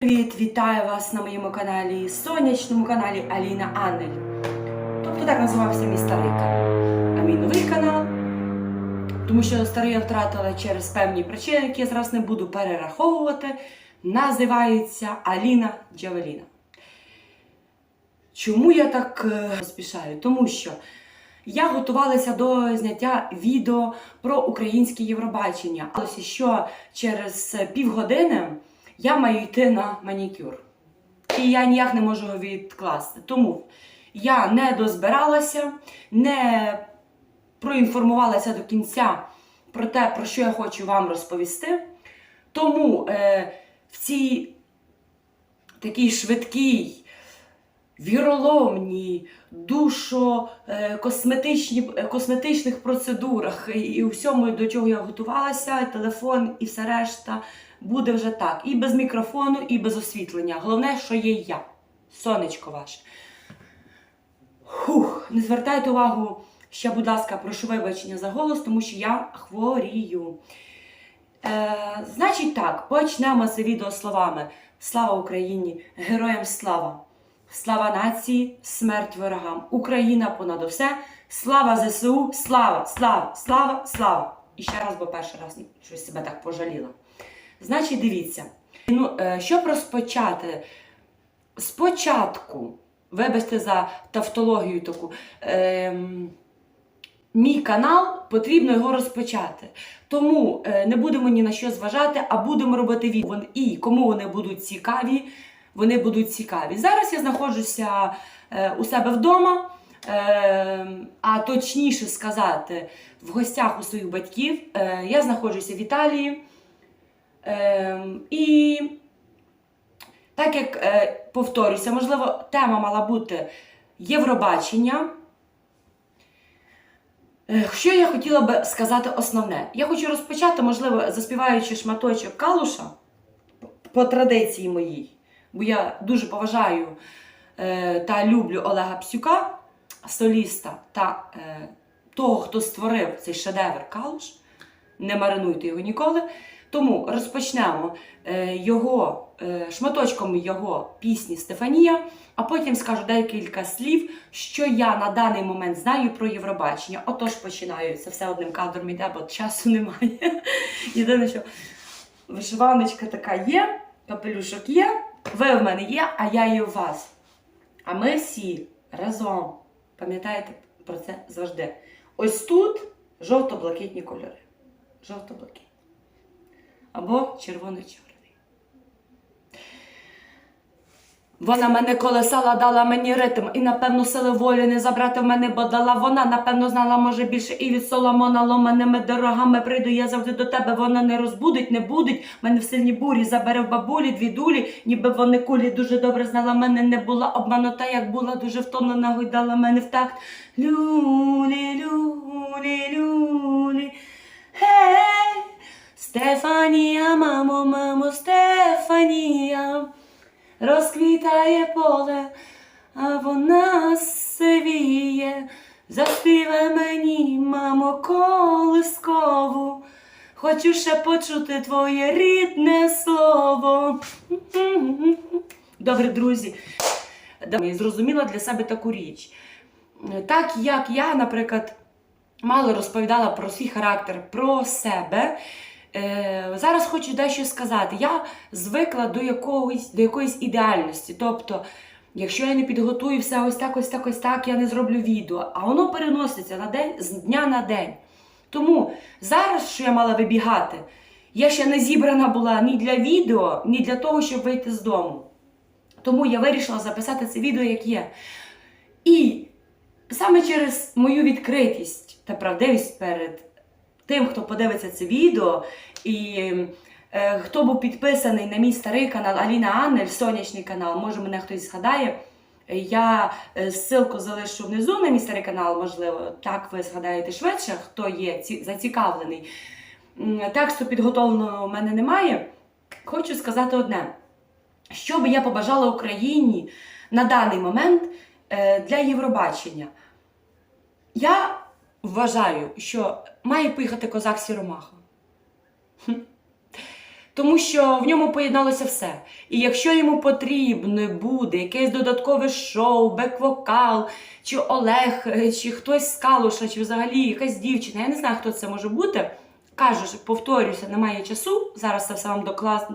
Привіт, вітаю вас на моєму каналі, сонячному каналі Аліна Аннель. Тобто так називався мій старий канал. А мій новий канал, тому що старий я втратила через певні причини, які я зараз не буду перераховувати, називається Аліна Джавеліна. Чому я так е, поспішаю? Тому що я готувалася до зняття відео про українське Євробачення. Але що через півгодини я маю йти на манікюр. І я ніяк не можу його відкласти. Тому я не дозбиралася, не проінформувалася до кінця про те, про що я хочу вам розповісти. Тому е, в цій такій швидкій, віроломній, душо е, процедурах і всьому, до чого я готувалася, і телефон і все решта, буде вже так. І без мікрофону, і без освітлення. Головне, що є я, сонечко ваше. Хух, не звертайте увагу, ще, будь ласка, прошу вибачення за голос, тому що я хворію. Е, значить так, почнемо це відео словами. Слава Україні! Героям слава! Слава нації, смерть ворогам! Україна понад усе! Слава ЗСУ! Слава! Слава! Слава! Слава! І ще раз, бо перший раз щось себе так пожаліла. Значить, дивіться, ну, е, щоб розпочати спочатку, вибачте за тавтологію таку. ем, Мій канал потрібно його розпочати. Тому е, не будемо ні на що зважати, а будемо робити відео. І кому вони будуть цікаві, вони будуть цікаві. Зараз я знаходжуся е, у себе вдома, е, а точніше сказати, в гостях у своїх батьків. Е, я знаходжуся в Італії. І так як повторюся, можливо, тема мала бути Євробачення. Що я хотіла би сказати основне? Я хочу розпочати, можливо, заспіваючи шматочок калуша по традиції моїй, бо я дуже поважаю е, та люблю Олега Псюка, соліста та е, того, хто створив цей шедевр калуш. Не маринуйте його ніколи. Тому розпочнемо е, його е, шматочком його пісні Стефанія, а потім скажу декілька слів, що я на даний момент знаю про Євробачення. Отож починаю. Це все одним кадром йде, бо часу немає. Єдине, що вишиваночка така є, капелюшок є, ви в мене є, а я є у вас. А ми всі разом пам'ятаєте про це завжди. Ось тут жовто-блакитні кольори. Жовто-блакитні. Або червоно-чорний. Вона мене колесала, дала мені ритм, і напевно сили волі не забрати в мене, бо дала вона, напевно, знала, може більше і від Соломона ломаними дорогами прийду я завжди до тебе, вона не розбудить, не будить. Мене в сильній бурі забере в бабулі дві дулі, ніби вони кулі дуже добре знала мене, не була обманута, як була дуже втомлена, гойдала мене в такт. Люлі, люлі, люлі, гей, Стефанія, мамо, мамо, Стефанія. Розквітає поле, а вона сивіє. Заспівай мені, мамо, колискову. Хочу ще почути твоє рідне слово. Добре, друзі, зрозуміла для себе таку річ. Так як я, наприклад, мало розповідала про свій характер, про себе. Е, зараз хочу дещо сказати. Я звикла до якогось, до якоїсь ідеальності. Тобто, якщо я не підготую все ось так, ось так, ось так, я не зроблю відео, а воно переноситься на день з дня на день. Тому зараз, що я мала вибігати, я ще не зібрана була ні для відео, ні для того, щоб вийти з дому. Тому я вирішила записати це відео, як є. І саме через мою відкритість та правдивість перед тим, хто подивиться це відео, і е, хто був підписаний на мій старий канал Аліна Аннель, сонячний канал, може мене хтось згадає. Я е, ссылку залишу внизу на мій старий канал, можливо, так ви згадаєте швидше, хто є ці- зацікавлений. Тексту підготовленого в мене немає. Хочу сказати одне: що би я побажала Україні на даний момент е, для Євробачення. Я вважаю, що має поїхати козак Сіромаха. Тому що в ньому поєдналося все. І якщо йому потрібно буде якесь додаткове шоу, бек-вокал, чи Олег, е, чи хтось з Калуша, чи взагалі якась дівчина, я не знаю, хто це може бути. Кажу повторюся, немає часу. Зараз це все вам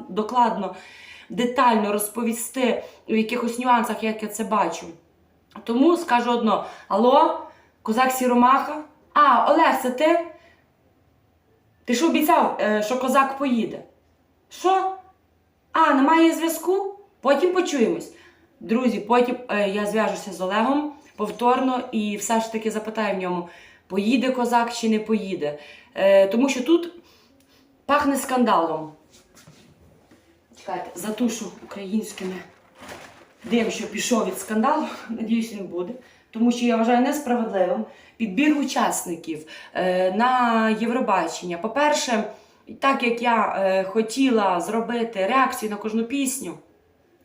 докладно, детально розповісти в якихось нюансах, як я це бачу. Тому скажу одно: Алло, козак Сіромаха? А, Олег, це ти? Ти ж обіцяв, е, що козак поїде. Що? А, немає зв'язку? Потім почуємось. Друзі, потім е, я зв'яжуся з Олегом повторно і все ж таки запитаю в ньому, поїде козак чи не поїде. Е, тому що тут пахне скандалом. Чекайте, затушу українськими дим, що пішов від скандалу. Надіюсь, він буде. Тому що я вважаю несправедливим підбір учасників е, на Євробачення. По-перше, так як я е, хотіла зробити реакцію на кожну пісню,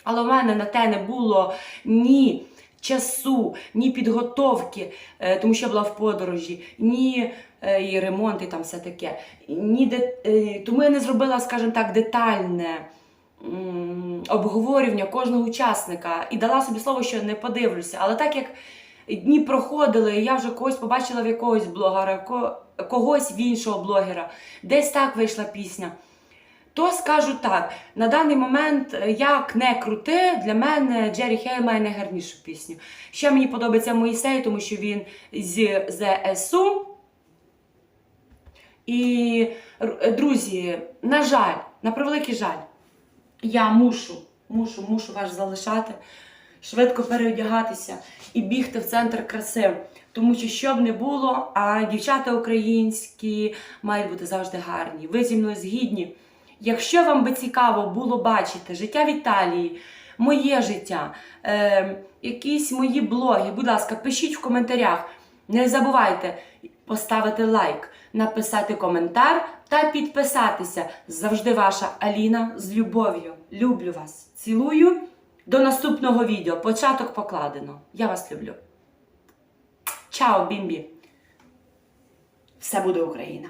але в мене на те не було ні часу, ні підготовки, е, тому що я була в подорожі, ні і ремонт, і там все таке. Ні тому я не зробила, скажімо так, детальне обговорювання кожного учасника і дала собі слово, що не подивлюся. Але так як дні проходили, я вже когось побачила в якогось блогера, когось в іншого блогера, десь так вийшла пісня. То скажу так, на даний момент, е, як не крути, для мене Джері Хейл має найгарнішу пісню. Ще мені подобається Моїсей, тому що він з ЗСУ. І, друзі, на жаль, на превеликий жаль, я мушу, мушу, мушу вас залишати, швидко переодягатися і бігти в центр краси. Тому що що б не було, а дівчата українські мають бути завжди гарні. Ви зі мною згідні. Якщо вам би цікаво було бачити життя в Італії, моє життя, е, якісь мої блоги, будь ласка, пишіть в коментарях. Не забувайте поставити лайк, написати коментар та підписатися. Завжди ваша Аліна з любов'ю. Люблю вас. Цілую. До наступного відео. Початок покладено. Я вас люблю. Чао, бімбі! Все буде Україна!